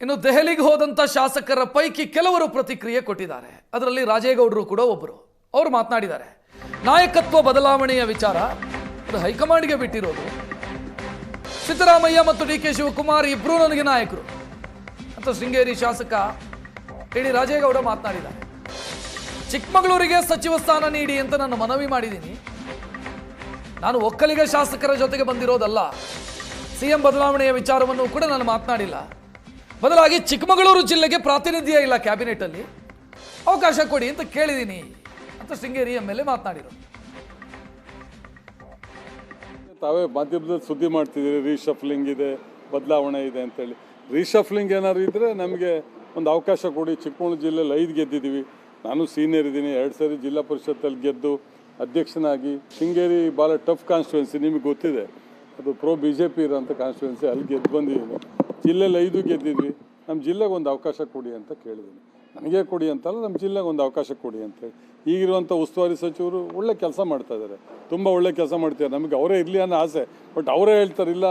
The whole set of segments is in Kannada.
ಇನ್ನು ದೆಹಲಿಗೆ ಹೋದಂಥ ಶಾಸಕರ ಪೈಕಿ ಕೆಲವರು ಪ್ರತಿಕ್ರಿಯೆ ಕೊಟ್ಟಿದ್ದಾರೆ. ಅದರಲ್ಲಿ ರಾಜೇಗೌಡರು ಕೂಡ ಒಬ್ಬರು ಅವರು ಮಾತನಾಡಿದ್ದಾರೆ. ನಾಯಕತ್ವ ಬದಲಾವಣೆಯ ವಿಚಾರ ಅದು ಹೈಕಮಾಂಡ್ಗೆ ಬಿಟ್ಟಿರೋದು. ಸಿದ್ದರಾಮಯ್ಯ ಮತ್ತು ಡಿ ಕೆ ಶಿವಕುಮಾರ್ ಇಬ್ಬರೂ ನನಗೆ ನಾಯಕರು. ಅಂತ ಶೃಂಗೇರಿ ಶಾಸಕ ಹೇಳಿ ರಾಜೇಗೌಡ ಮಾತನಾಡಿದ್ದಾರೆ. ಚಿಕ್ಕಮಗಳೂರಿಗೆ ಸಚಿವ ಸ್ಥಾನ ನೀಡಿ ಅಂತ ನಾನು ಮನವಿ ಮಾಡಿದ್ದೀನಿ. ನಾನು ಒಕ್ಕಲಿಗ ಶಾಸಕರ ಜೊತೆಗೆ ಬಂದಿರೋದಲ್ಲ. ಸಿಎಂ ಬದಲಾವಣೆಯ ವಿಚಾರವನ್ನು ಕೂಡ ನಾನು ಮಾತನಾಡಿಲ್ಲ. ಬದಲಾಗಿ ಚಿಕ್ಕಮಗಳೂರು ಜಿಲ್ಲೆಗೆ ಪ್ರಾತಿನಿಧ್ಯ ಇಲ್ಲ ಕ್ಯಾಬಿನೆಟಲ್ಲಿ. ಅವಕಾಶ ಕೊಡಿ ಅಂತ ಕೇಳಿದ್ದೀನಿ ಅಂತ ಶೃಂಗೇರಿ ಎಂ ಎಲ್ ಎ ಮಾತನಾಡಿದರು. ತಾವೇ ಮಾಧ್ಯಮದಲ್ಲಿ ಸುದ್ದಿ ಮಾಡ್ತಿದ್ದೀರಿ ರೀಶಫ್ಲಿಂಗ್ ಇದೆ, ಬದಲಾವಣೆ ಇದೆ ಅಂತೇಳಿ. ರೀಶಫ್ಲಿಂಗ್ ಏನಾದ್ರು ಇದ್ದರೆ ನಮಗೆ ಒಂದು ಅವಕಾಶ ಕೊಡಿ. ಚಿಕ್ಕಮಗಳೂರು ಜಿಲ್ಲೆಯಲ್ಲಿ ಐದು ಗೆದ್ದಿದ್ದೀವಿ. ನಾನು ಸೀನಿಯರ್ ಇದ್ದೀನಿ, ಎರಡು ಸಾರಿ ಜಿಲ್ಲಾ ಪರಿಷತ್ತಲ್ಲಿ ಗೆದ್ದು ಅಧ್ಯಕ್ಷನಾಗಿ. ಶೃಂಗೇರಿ ಭಾಳ ಟಫ್ ಕಾನ್ಸ್ಟಿಟ್ಯುವೆನ್ಸಿ ನಿಮಗೆ ಗೊತ್ತಿದೆ. ಅದು ಪ್ರೋ ಬಿ ಜೆ ಪಿ ಇರೋಂಥ ಕಾನ್ಸ್ಟಿಟ್ಯುವೆನ್ಸಿ ಅಲ್ಲಿ ಗೆದ್ದು ಬಂದಿದ್ದೀನಿ. ಜಿಲ್ಲೆಯಲ್ಲಿ ಐದು ಗೆದ್ದಿದ್ವಿ. ನಮ್ಮ ಜಿಲ್ಲೆಗೆ ಒಂದು ಅವಕಾಶ ಕೊಡಿ ಅಂತ ಕೇಳಿದ್ದೀನಿ. ನನಗೆ ಕೊಡಿ ಅಂತಲ್ಲ ನಮ್ಮ ಜಿಲ್ಲೆಗೆ ಒಂದು ಅವಕಾಶ ಕೊಡಿ ಅಂತೇಳಿ ಈಗಿರುವಂಥ ಉಸ್ತುವಾರಿ ಸಚಿವರು ಒಳ್ಳೆ ಕೆಲಸ ಮಾಡ್ತಾ ಇದ್ದಾರೆ. ತುಂಬ ಒಳ್ಳೆ ಕೆಲಸ ಮಾಡ್ತಿದ್ದಾರೆ. ನಮಗೆ ಅವರೇ ಇರಲಿ ಅನ್ನೋ ಆಸೆ. ಬಟ್ ಅವರೇ ಹೇಳ್ತಾರೆ, ಇಲ್ಲ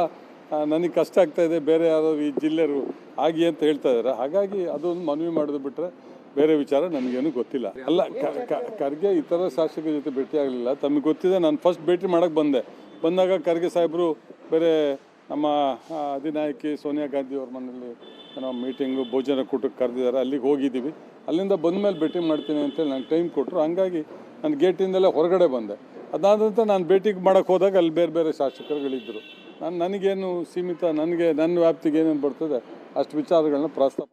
ನನಗೆ ಕಷ್ಟ ಆಗ್ತಾ ಇದೆ, ಬೇರೆ ಯಾರೋ ಈ ಜಿಲ್ಲೆಯರು ಆಗಿ ಅಂತ ಹೇಳ್ತಾ ಇದ್ದಾರೆ. ಹಾಗಾಗಿ ಅದೊಂದು ಮನವಿ ಮಾಡೋದು ಬಿಟ್ಟರೆ ಬೇರೆ ವಿಚಾರ ನನಗೇನು ಗೊತ್ತಿಲ್ಲ. ಅಲ್ಲ ಖರ್ಗೆ ಇತರ ಶಾಸಕರ ಜೊತೆ ಭೇಟಿ ಆಗಲಿಲ್ಲ ತಮಗೆ ಗೊತ್ತಿದೆ, ನಾನು ಫಸ್ಟ್ ಭೇಟಿ ಮಾಡೋಕ್ಕೆ ಬಂದೆ. ಬಂದಾಗ ಖರ್ಗೆ ಸಾಹೇಬರು ಬೇರೆ ನಮ್ಮ ಅಧಿನಾಯಕಿ ಸೋನಿಯಾ ಗಾಂಧಿ ಅವ್ರ ಮನೆಯಲ್ಲಿ ಏನೋ ಮೀಟಿಂಗು ಭೋಜನ ಕೂಟಕ್ಕೆ ಕರೆದಿದ್ದಾರೆ. ಅಲ್ಲಿಗೆ ಹೋಗಿದ್ದೀವಿ. ಅಲ್ಲಿಂದ ಬಂದ ಮೇಲೆ ಭೇಟಿ ಮಾಡ್ತೀನಿ ಅಂತೇಳಿ ನಂಗೆ ಟೈಮ್ ಕೊಟ್ಟರು ಹಂಗಾಗಿ ನಾನು ಗೇಟಿಂದಲೇ ಹೊರಗಡೆ ಬಂದೆ. ಅದಾದ ನಾನು ಭೇಟಿಗೆ ಮಾಡೋಕ್ಕೆ ಹೋದಾಗ ಅಲ್ಲಿ ಬೇರೆ ಬೇರೆ ಶಾಸಕರುಗಳಿದ್ದರು. ನಾನು ನನಗೇನು ಸೀಮಿತ, ನನಗೆ ನನ್ನ ವ್ಯಾಪ್ತಿಗೆ ಏನೇನು ಬರ್ತದೆ ಅಷ್ಟು ವಿಚಾರಗಳನ್ನ ಪ್ರಸ್ತಾಪ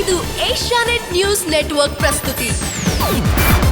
ಇದು ಏಷ್ಯಾನೆಟ್ ನ್ಯೂಸ್ ನೆಟ್ವರ್ಕ್ ಪ್ರಸ್ತುತಿ. Oh,